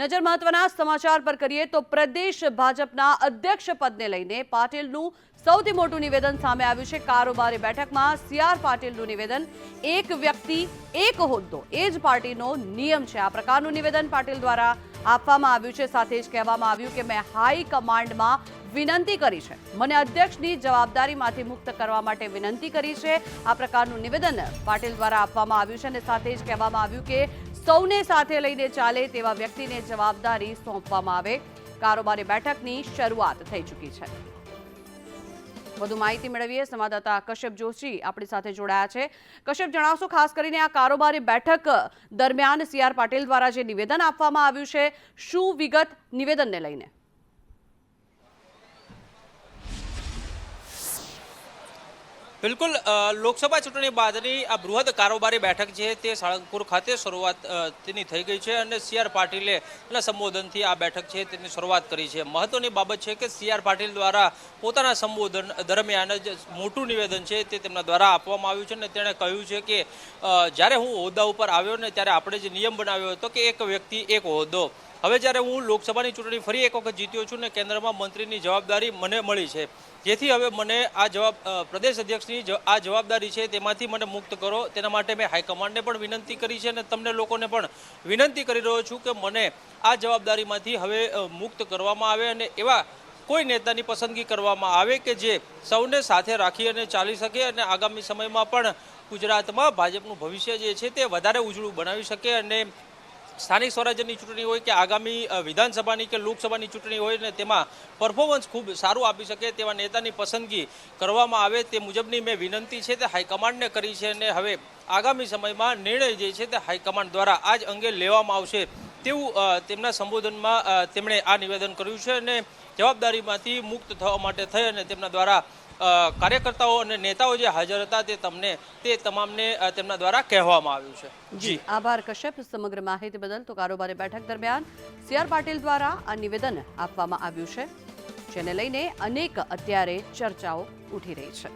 નજર મહત્વના સમાચાર પર કરીએ તો પ્રદેશ ભાજપના અધ્યક્ષ પદને લઈને પાટીલનું સૌથી મોટું નિવેદન સામે આવ્યું છે. કારોબારી બેઠકમાં સીઆર પાટીલનું નિવેદન, એક વ્યક્તિ, એક હોદ્દો. એ જ પાર્ટીનો નિયમ છે. આ પ્રકારનું નિવેદન પાટીલ દ્વારા આપવામાં આવ્યું છે. સાથે જ કહેવામાં આવ્યું કે મેં હાઈ કમાન્ડમાં વિનંતી કરી છે. મને અધ્યક્ષની જવાબદારીમાંથી મુક્ત કરવા માટે વિનંતી કરી છે. આ પ્રકારનું નિવેદન પાટીલ દ્વારા આપવામાં આવ્યું છે અને સાથે જ કહેવામાં આવ્યું કે સૌને સાથે લઈને ચાલે તેવા વ્યક્તિને જવાબદારી સોંપવામાં આવે. કારોબારી બેઠકની શરૂઆત થઈ ચૂકી છે. વધુ માહિતી મેળવીએ સંવાદદાતા કશ્યપ જોશી આપણી સાથે જોડાયા છે. કશ્યપ, જણાવશો ખાસ કરીને આ કારોબારી બેઠક દરમિયાન સીઆર પાટીલ દ્વારા જે નિવેદન આપવામાં આવ્યું છે, શું વિગત નિવેદનને લઈને? બિલકુલ લોકસભા ચૂંટણી બાદની આ બૃહદ કારોબારી બેઠક છે તે સાળંગપુર ખાતે શરૂઆત તેની થઈ ગઈ છે અને સી આર પાટીલે એના સંબોધનથી આ બેઠક છે તેની શરૂઆત કરી છે. મહત્વની બાબત છે કે સી આર પાટીલ દ્વારા પોતાના સંબોધન દરમિયાન જ મોટું નિવેદન છે તે તેમના દ્વારા આપવામાં આવ્યું છે અને તેણે કહ્યું છે કે જ્યારે હું હોદ્દા ઉપર આવ્યો ને ત્યારે આપણે જે નિયમ બનાવ્યો હતો કે એક વ્યક્તિ એક હોદ્દો હવે જ્યારે હું લોકસભાની ચૂંટણી ફરી એક વખત જીત્યો છું ને કેન્દ્રમાં મંત્રીની જવાબદારી મને મળી છે, જેથી હવે મને આ જવાબ પ્રદેશ અધ્યક્ષની આ જવાબદારી છે તેમાંથી મને મુક્ત કરો. તેના માટે મેં હાઈકમાન્ડને પણ વિનંતી કરી છે અને તમને લોકોને પણ વિનંતી કરી રહ્યો છું કે મને આ જવાબદારીમાંથી હવે મુક્ત કરવામાં આવે અને એવા કોઈ નેતાની પસંદગી કરવામાં આવે કે જે સૌને સાથે રાખી અને ચાલી શકે અને આગામી સમયમાં પણ ગુજરાતમાં ભાજપનું ભવિષ્ય જે છે તે વધારે ઉજળું બનાવી શકે અને સ્થાનિક સ્વરાજ્યની ચૂંટણી હોય કે આગામી વિધાનસભાની કે લોકસભાની ચૂંટણી હોય ને તેમાં પરફોર્મન્સ ખૂબ સારું આપી શકે તેવા નેતાની પસંદગી કરવામાં આવે તે મુજબની મેં વિનંતી છે તે હાઈકમાન્ડને કરી છે અને હવે આગામી સમયમાં નિર્ણય જે છે તે હાઈકમાન્ડ દ્વારા આ જ અંગે લેવામાં આવશે તેવું તેમના સંબોધનમાં તેમણે આ નિવેદન કર્યું છે અને જવાબદારીમાંથી મુક્ત થવા માટે થઈ અને તેમના દ્વારા કાર્યકર્તાઓ અને નેતાઓ જે હાજર હતા તે તમને તે તમામને તેમના દ્વારા કહેવામાં આવ્યું છે. જી. આભાર કશ્યપ. સમગ્ર માહિતી બદલ તો કારોબારી બેઠક દરમિયાન સીઆર પાટીલ દ્વારા આ નિવેદન આપવામાં આવ્યું છે જેને લઈને અનેક અત્યારે ચર્ચાઓ ઉઠી રહી છે.